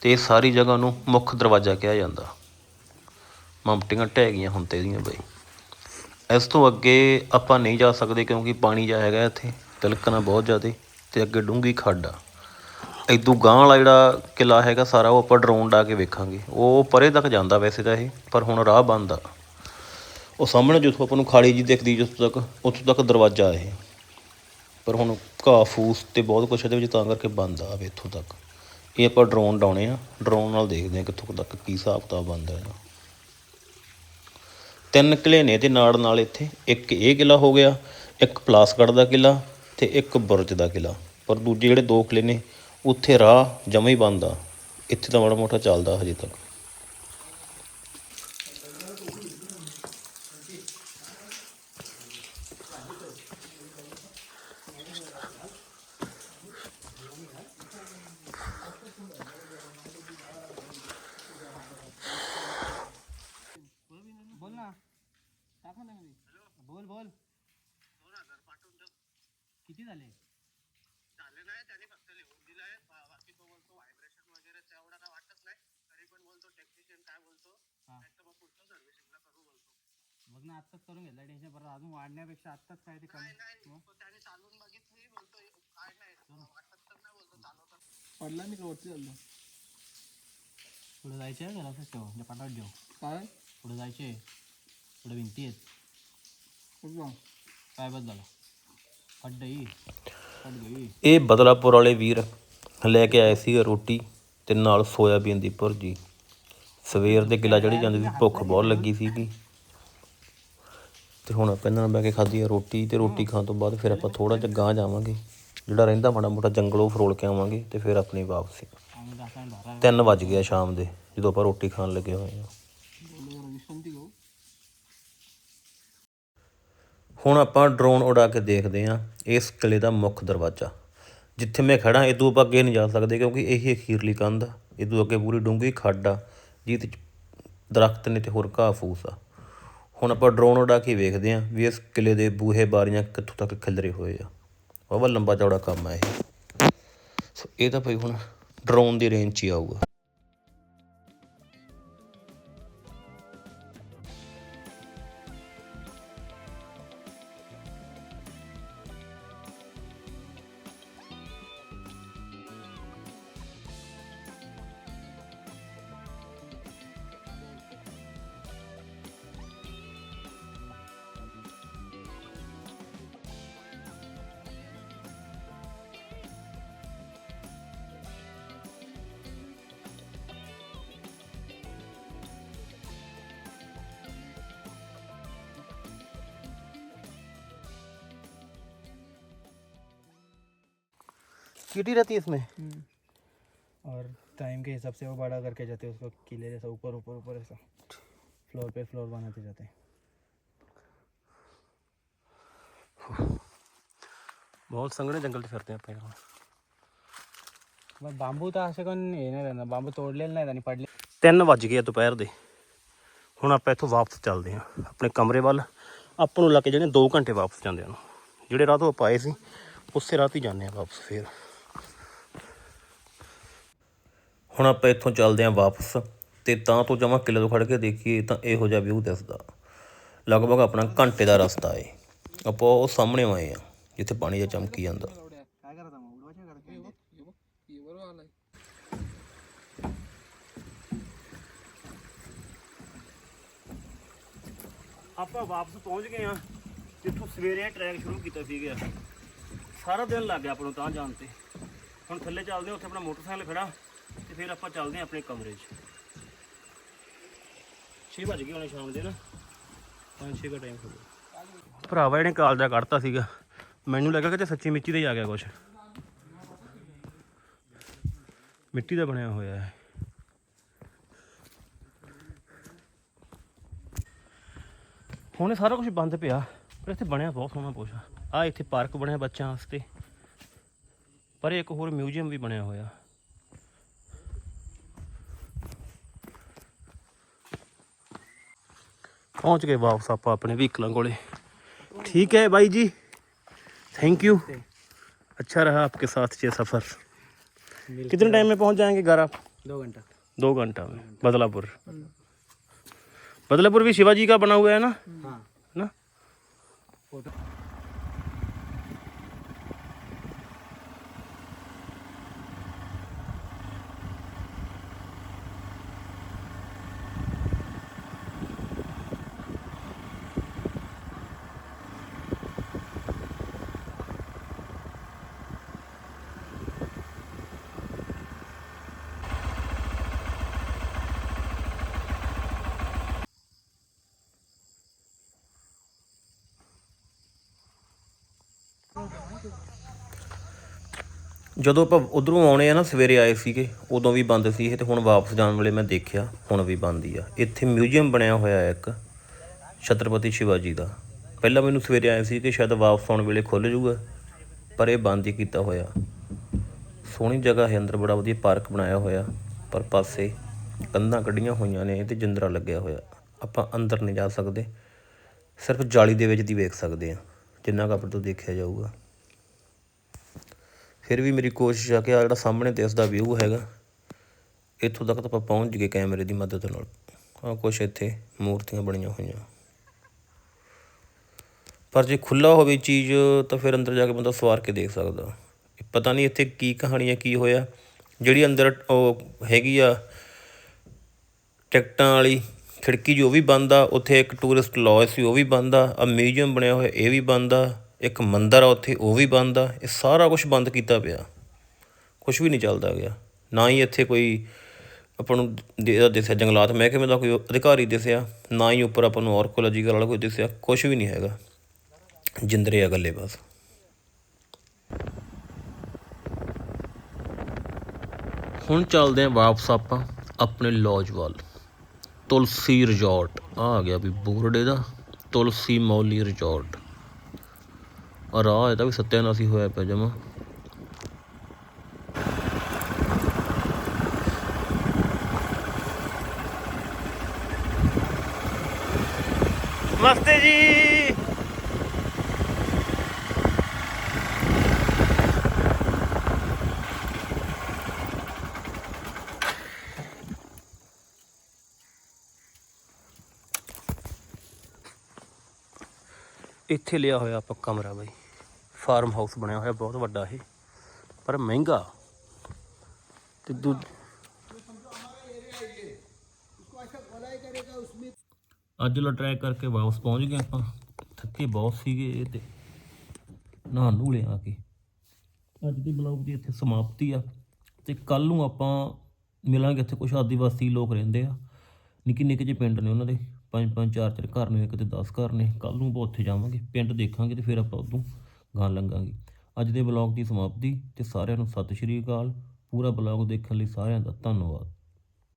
ਤੇ ਇਹ ਸਾਰੀ ਜਗ੍ਹਾ ਨੂੰ ਮੁੱਖ ਦਰਵਾਜ਼ਾ ਕਿਹਾ ਜਾਂਦਾ। ਮਮਟੀਆਂ ਢਹਿ ਗਈਆਂ ਹੁਣ ਤੇ ਇਹਦੀਆਂ ਬਈ। ਇਸ ਤੋਂ ਅੱਗੇ ਆਪਾਂ ਨਹੀਂ ਜਾ ਸਕਦੇ ਕਿਉਂਕਿ ਪਾਣੀ ਜਾ ਹੈਗਾ ਇੱਥੇ। ਤਿਲਕਣਾ ਬਹੁਤ ਜ਼ਿਆਦਾ ਤੇ ਅੱਗੇ ਡੂੰਗੀ ਖੱਡ ਆ। ਇਦੋਂ ਗਾਂਹ ਵਾਲਾ ਜਿਹੜਾ ਕਿਲ੍ਹਾ ਹੈਗਾ ਸਾਰਾ ਉਹ ਆਪਾਂ ਡਰੋਨ ਡਾ ਕੇ ਵੇਖਾਂਗੇ। ਉਹ ਪਰੇ ਤੱਕ ਜਾਂਦਾ ਵੈਸੇ ਤਾਂ ਇਹ, ਪਰ ਹੁਣ ਰਾਹ ਬੰਦ ਆ। ਉਹ ਸਾਹਮਣੇ ਜਿੱਥੋਂ ਆਪਾਂ ਨੂੰ ਖਾਲੀ ਜੀ ਦਿਖਦੀ ਜਿੱਥੋਂ ਤੱਕ, ਉੱਥੋਂ ਤੱਕ ਦਰਵਾਜ਼ਾ ਇਹ। ਪਰ ਹੁਣ ਘਾਹ ਫੂਸ ਤੇ ਬਹੁਤ ਕੁਛ ਇਹਦੇ ਵਿੱਚ ਤਾਂ ਕਰਕੇ ਬੰਦ ਆ ਵੇ ਇੱਥੋਂ ਤੱਕ। ਇਹ ਆਪਾਂ ਡਰੋਨ ਡਾਉਣੇ ਆ। ਡਰੋਨ ਨਾਲ ਦੇਖਦੇ ਆ ਕਿੱਥੋਂ ਕੁ ਤੱਕ ਕੀ ਹਿਸਾਬ ਕਿਤਾਬ ਬਣਦਾ ਇਹਦਾ। ਤਿੰਨ ਕਿਲੇ ਨੇ ਤੇ ਨਾਲ ਨਾਲ ਇੱਥੇ। ਇੱਕ ਇਹ ਕਿਲਾ ਹੋ ਗਿਆ, ਇੱਕ ਪਲਾਸਗੜ੍ਹ ਦਾ ਕਿਲਾ ਤੇ ਇੱਕ ਬੁਰਜ ਦਾ ਕਿਲਾ। ਪਰ ਦੂਜੇ ਜਿਹੜੇ ਦੋ ਕਿਲੇ ਨੇ ਉੱਥੇ ਰਾਹ ਜਮਾ ਹੀ ਬੰਦ ਆ। ਇੱਥੇ ਤਾਂ ਮਾੜਾ ਮੋਟਾ ਚੱਲਦਾ ਹਜੇ ਤੱਕ। अजून वाढण्यापेक्षा आत्ताच काय ते कमी नाही मग? तो त्याने चालवून बघितली बोलतो काय नाही वाटत तर नाही बोलतो चालवतात पडला मी वरती चाललो पुढे जायचे आहे घरातच ठेव म्हणजे पाठात ठेव काय पुढे जायचे पुढे भिंती आहेत काय बस झालं फट गई फट गई ਇਹ ਬਦਲਾਪੁਰ ਵਾਲੇ ਵੀਰ ਲੈ ਕੇ ਆਏ ਸੀ ਰੋਟੀ ਤੇ ਨਾਲ ਸੋਇਆਬੀਨ ਦੀ ਭੁਰਜੀ ਸਵੇਰ ਦੇ ਗਿਲਾ ਚੜੀ ਜਾਂਦੀ ਸੀ ਭੁੱਖ ਬਹੁਤ ਲੱਗੀ ਸੀਗੀ ਤੇ ਹੁਣ ਆਪਾਂ ਇਹਨਾਂ ਨਾਲ ਬਹਿ ਕੇ ਖਾਧੀ ਆ ਰੋਟੀ ਤੇ ਰੋਟੀ ਖਾਣ ਤੋਂ ਬਾਅਦ ਫਿਰ ਆਪਾਂ ਥੋੜਾ ਜਿਹਾ ਗਾਂ ਜਾਵਾਂਗੇ। ਜਿਹੜਾ ਰਹਿੰਦਾ ਮਾੜਾ ਮੋਟਾ ਜੰਗਲ ਉਹ ਫਰੋਲ ਕੇ ਆਵਾਂਗੇ ਤੇ ਫਿਰ ਆਪਣੀ ਵਾਪਸੀ। 3 ਵਜ ਗਿਆ ਸ਼ਾਮ ਦੇ ਜਦੋਂ ਆਪਾਂ ਰੋਟੀ ਖਾਣ ਲੱਗੇ ਹੋਏ ਹਾਂ। ਹੁਣ ਆਪਾਂ ਡਰੋਨ ਉਡਾ ਕੇ ਦੇਖਦੇ ਹਾਂ ਇਸ ਕਿਲੇ ਦਾ ਮੁੱਖ ਦਰਵਾਜ਼ਾ। ਜਿੱਥੇ ਮੈਂ ਖੜਾ ਇਹ ਤੋਂ ਆਪਾਂ ਅੱਗੇ ਨਹੀਂ ਜਾ ਸਕਦੇ ਕਿਉਂਕਿ ਇਹ ਅਖੀਰਲੀ ਕੰਧ ਆ। ਇਹ ਤੋਂ ਅੱਗੇ ਪੂਰੀ ਡੂੰਗੀ ਖੱਡ ਆ ਜਿਹਦੇ ਚ ਦਰਖਤ ਨੇ ਤੇ ਹੋਰ ਘਾਹ ਫੂਸ ਆ। ਹੁਣ ਆਪਾਂ ਡਰੋਨ ਉਡਾ ਕੇ ਵੇਖਦੇ ਹਾਂ ਵੀ ਇਸ ਕਿਲੇ ਦੇ ਬੂਹੇ ਬਾਰੀਆਂ ਕਿੱਥੋਂ ਤੱਕ ਖਿਲਰੇ ਹੋਏ ਆ। ਬਹੁਤ ਲੰਬਾ ਚੌੜਾ ਕੰਮ ਆ ਇਹ। ਸੋ ਇਹ ਤਾਂ ਭਾਈ ਹੁਣ ਡਰੋਨ ਦੀ ਰੇਂਜ 'ਚ ਹੀ ਆਊਗਾ। चीटी रहती है इसमें और टाइम के हिसाब से वो बड़ा करके जाते हैं उसको किले जैसा ऊपर ऊपर ऊपर ऐसा फ्लोर पे फ्लोर बनाते जाते हैं बहुत संघने जंगल च फिरते हैं आपण यार. मग बांबू तर असे कोण हे नाही त्यांना बांबू तोडलेले नाहीत आणि पडले ਤਿੰਨ ਵੱਜ ਗਏ ਆ ਦੁਪਹਿਰ ਦੇ ਹੁਣ ਆਪਾਂ ਇੱਥੋਂ ਵਾਪਸ ਚੱਲਦੇ ਹਾਂ ਆਪਣੇ ਕਮਰੇ ਵੱਲ ਆਪਾਂ ਨੂੰ ਲੱਗ ਜਿਹੜੇ 2 ਘੰਟੇ ਵਾਪਸ ਜਾਂਦੇ ਨੂੰ ਜਿਹੜੇ ਰਾਹ ਤੋਂ ਆਪਾਂ ਆਏ ਸੀ ਉਸੇ ਰਾਤ ਹੀ ਜਾਂਦੇ ਆ ਵਾਪਸ ਫੇਰ ਹੁਣ ਆਪਾਂ ਇੱਥੋਂ ਚੱਲਦੇ ਆਂ ਵਾਪਸ ਤੇ ਤਾਂ ਤੋਂ ਜਮਾ ਕਿਲੇ ਤੋਂ ਖੜ ਕੇ ਦੇਖੀਏ ਤਾਂ ਇਹੋ ਜਿਹਾ ਵਿਊ ਦਿਸਦਾ। ਲਗਭਗ ਆਪਣਾ ਘੰਟੇ ਦਾ ਰਸਤਾ ਏ। ਆਪਾਂ ਉਹ ਸਾਹਮਣੇ ਆਏ ਆ, ਜਿੱਥੇ ਪਾਣੀ ਜਿਹਾ ਚਮਕੀ ਜਾਂਦਾ। ਆਪਾਂ ਵਾਪਸ ਪਹੁੰਚ ਗਏ ਆ, ਜਿੱਥੋਂ ਸਵੇਰੇ ਟਰੈਕ ਸ਼ੁਰੂ ਕੀਤਾ ਸੀਗਾ। ਸਾਰਾ ਦਿਨ ਲੱਗ ਗਿਆ ਆਪਾਂ ਤਾਂ ਜਾਣ ਤੇ। ਹੁਣ ਥੱਲੇ ਚੱਲਦੇ ਉੱਥੇ ਆਪਣਾ ਮੋਟਰਸਾਈਕਲ ਖੜਾ। ਤੇ ਫਿਰ ਆਪਾਂ ਚੱਲਦੇ ਹਾਂ ਆਪਣੇ ਕਮਰੇ 'ਚ। 6 ਵਜ ਗਏ ਹੋਣੇ ਸ਼ਾਮ ਦੇ ਨਾ। 5-6 ਦਾ ਟਾਈਮ ਹੋ ਗਿਆ। ਭਰਾਵਾ ਇਹਨੇ ਕਾਲਜਾ ਕੱਢਤਾ ਸੀਗਾ। ਮੈਨੂੰ ਲੱਗਾ ਕਿ ਤੇ ਸੱਚੀ ਮਿੱਟੀ ਦਾ ਹੀ ਆ ਗਿਆ ਕੁਛ। ਮਿੱਟੀ ਦਾ ਬਣਿਆ ਹੋਇਆ ਹੈ। ਹੁਣ ਇਹ ਸਾਰਾ ਕੁਝ ਬੰਦ ਪਿਆ। ਪਰ ਇੱਥੇ ਬਣਿਆ ਬਹੁਤ ਸੋਹਣਾ ਕੁਛ ਆ। ਇੱਥੇ ਪਾਰਕ ਬਣਿਆ ਬੱਚਿਆਂ ਵਾਸਤੇ। ਪਰ ਇੱਕ ਹੋਰ ਮਿਊਜ਼ੀਅਮ ਵੀ ਬਣਿਆ ਹੋਇਆ। ਪਹੁੰਚ ਗਏ ਵਾਪਸ ਆਪਾਂ ਆਪਣੇ ਵਹੀਕਲਾਂ ਕੋਲੇ ठीक है भाई जी थैंक यू अच्छा रहा आपके साथ ये सफ़र कितने टाइम में पहुंच जाएंगे घर आप दो घंटा दो घंटा में बदलापुर बदलापुर भी शिवाजी का बना हुआ है ना हाँ ना ਜਦੋਂ ਆਪਾਂ ਉਧਰੋਂ ਆਉਣੇ ਆ ਨਾ, ਸਵੇਰੇ ਆਏ ਸੀਗੇ, ਉਦੋਂ ਵੀ ਬੰਦ ਸੀ ਇਹ ਤੇ ਹੁਣ ਵਾਪਸ ਜਾਣ ਵੇਲੇ ਮੈਂ ਦੇਖਿਆ, ਹੁਣ ਵੀ ਬੰਦ ਹੀ ਆ। ਇੱਥੇ ਮਿਊਜ਼ੀਅਮ ਬਣਿਆ ਹੋਇਆ ਹੈ ਇੱਕ, ਛਤਰਪਤੀ ਸ਼ਿਵਾਜੀ ਦਾ। ਪਹਿਲਾਂ ਮੈਨੂੰ ਸਵੇਰੇ ਆਏ ਸੀ ਕਿ ਸ਼ਾਇਦ ਵਾਪਸ ਆਉਣ ਵੇਲੇ ਖੁੱਲ ਜਾਊਗਾ, ਪਰ ਇਹ ਬੰਦ ਹੀ ਕੀਤਾ ਹੋਇਆ। ਸੋਹਣੀ ਜਗ੍ਹਾ ਹੈ ਅੰਦਰ, ਬੜਾ ਵਧੀਆ ਪਾਰਕ ਬਣਾਇਆ ਹੋਇਆ, ਪਰ ਪਾਸੇ ਕੰਧਾਂ ਕੱਢੀਆਂ ਹੋਈਆਂ ਨੇ ਤੇ ਜਿੰਦਰਾ ਲੱਗਿਆ ਹੋਇਆ। ਆਪਾਂ ਅੰਦਰ ਨਹੀਂ ਜਾ ਸਕਦੇ, ਸਿਰਫ ਜਾਲੀ ਦੇ ਵਿੱਚ ਦੀ ਵੇਖ ਸਕਦੇ ਆ ਜਿੰਨਾ ਕੁ ਆਪਣੇ ਤੋਂ ਦੇਖਿਆ ਜਾਊਗਾ। ਫਿਰ ਵੀ ਮੇਰੀ ਕੋਸ਼ਿਸ਼ ਆ ਕਿ ਆ ਜਿਹੜਾ ਸਾਹਮਣੇ ਤਾਂ ਇਸ ਦਾ ਵਿਊ ਹੈਗਾ, ਇੱਥੋਂ ਤੱਕ ਤਾਂ ਆਪਾਂ ਪਹੁੰਚ ਗਏ ਕੈਮਰੇ ਦੀ ਮਦਦ ਨਾਲ। ਆ ਕੁਛ ਇੱਥੇ ਮੂਰਤੀਆਂ ਬਣੀਆਂ ਹੋਈਆਂ। ਪਰ ਜੇ ਖੁੱਲਾ ਹੋਵੇ ਚੀਜ਼, ਤਾਂ ਫਿਰ ਅੰਦਰ ਜਾ ਕੇ ਬੰਦਾ ਸਵਾਰ ਕੇ ਦੇਖ ਸਕਦਾ। ਪਤਾ ਨਹੀਂ ਇੱਥੇ ਕੀ ਕਹਾਣੀ ਹੈ ਕੀ ਹੋਇਆ। ਜਿਹੜੀ ਅੰਦਰ ਉਹ ਹੈਗੀ ਆ, ਟਿਕਟਾਂ ਵਾਲੀ ਖਿੜਕੀ ਜੋ ਵੀ ਬੰਦ ਆ, ਉੱਥੇ ਇੱਕ ਟੂਰਿਸਟ ਲੌਜ ਸੀ, ਉਹ ਵੀ ਬੰਦ ਆ। ਆ ਮਿਊਜ਼ੀਅਮ ਬਣਿਆ ਹੋਇਆ, ਇਹ ਵੀ ਬੰਦ ਆ। ਇੱਕ ਮੰਦਰ ਆ ਉੱਥੇ, ਉਹ ਵੀ ਬੰਦ ਆ, ਇਹ ਸਾਰਾ ਕੁਝ ਬੰਦ ਕੀਤਾ ਪਿਆ। ਕੁਝ ਵੀ ਨਹੀਂ ਚੱਲਦਾ ਗਿਆ। ਨਾ ਹੀ ਇੱਥੇ ਕੋਈ ਆਪਾਂ ਨੂੰ ਇਹਦਾ ਦਿਸਿਆ ਜੰਗਲਾਤ ਮਹਿਕਮੇ ਦਾ ਕੋਈ ਅਧਿਕਾਰੀ ਦਿਸਿਆ, ਨਾ ਹੀ ਉੱਪਰ ਆਪਾਂ ਨੂੰ ਆਰਕੋਲੋਜੀਕਲ ਵਾਲਾ ਕੋਈ ਦਿਸਿਆ ਕੁਝ ਵੀ ਨਹੀਂ ਹੈਗਾ। ਜਿੰਦਰੇ ਆ ਗੱਲੇ ਬਸ। ਹੁਣ ਚੱਲਦੇ ਆਂ ਵਾਪਸ ਆਪਾਂ ਆਪਣੇ ਲੌਜ ਵੱਲ। ਤੁਲਸੀ ਰਿਜ਼ੋਰਟ ਆ ਆ ਗਿਆ ਵੀ ਬੋਰਡ ਇਹਦਾ, ਤੁਲਸੀ ਮੌਲੀ ਰਿਜ਼ੋਰਟ ਔਰ ਆ ਇਹਦਾ ਵੀ ਸੱਤਿਆਨਾਸੀ ਹੋਇਆ ਪਿਆ ਜਮਾ ਨਮਸਤੇ ਜੀ ਇੱਥੇ ਲਿਆ ਹੋਇਆ ਆਪਾਂ ਕਮਰਾ ਬਾਈ ਫਾਰਮ ਹਾਊਸ ਬਣਿਆ ਹੋਇਆ, ਬਹੁਤ ਵੱਡਾ ਇਹ, ਪਰ ਮਹਿੰਗਾ। ਤੇ ਦੂ ਅੱਜ ਲਾ ਟਰੈਕ ਕਰਕੇ ਵਾਪਸ ਪਹੁੰਚ ਗਏ ਆਪਾਂ। ਥੱਕੇ ਬਹੁਤ ਸੀਗੇ ਇਹ ਤੇ। ਨਹਾ ਨੂ ਲਿਆ ਕੇ। ਅੱਜ ਦੀ ਬਲੌਗ ਦੀ ਇੱਥੇ ਸਮਾਪਤੀ ਆ। ਤੇ ਕੱਲ ਨੂੰ ਆਪਾਂ ਮਿਲਾਂਗੇ ਇੱਥੇ ਕੁਝ ਆਦੀਵਾਸੀ ਲੋਕ ਰਹਿੰਦੇ ਆ। ਨਿੱਕੇ ਨਿੱਕੇ ਜਿਹੇ ਪਿੰਡ ਨੇ ਉਹਨਾਂ ਦੇ। ਪੰਜ ਪੰਜ ਚਾਰ ਚਾਰ ਘਰ ਨੇ, ਇੱਕ ਕਿਤੇ 10 ਘਰ ਨੇ। ਕੱਲ ਨੂੰ ਆਪਾਂ ਉੱਥੇ ਜਾਵਾਂਗੇ। ਪਿੰਡ ਦੇਖਾਂਗੇ ਤੇ ਫਿਰ ਆਪਾਂ ਉਦੋਂ ਗਾਂ ਲੰਘਾਂਗੇ। ਅੱਜ ਦੇ ਬਲੌਗ ਦੀ ਸਮਾਪਤੀ ਤੇ ਸਾਰਿਆਂ ਨੂੰ ਸਤਿ ਸ਼੍ਰੀ ਅਕਾਲ। ਪੂਰਾ ਬਲੌਗ ਦੇਖਣ ਲਈ ਸਾਰਿਆਂ ਦਾ ਧੰਨਵਾਦ।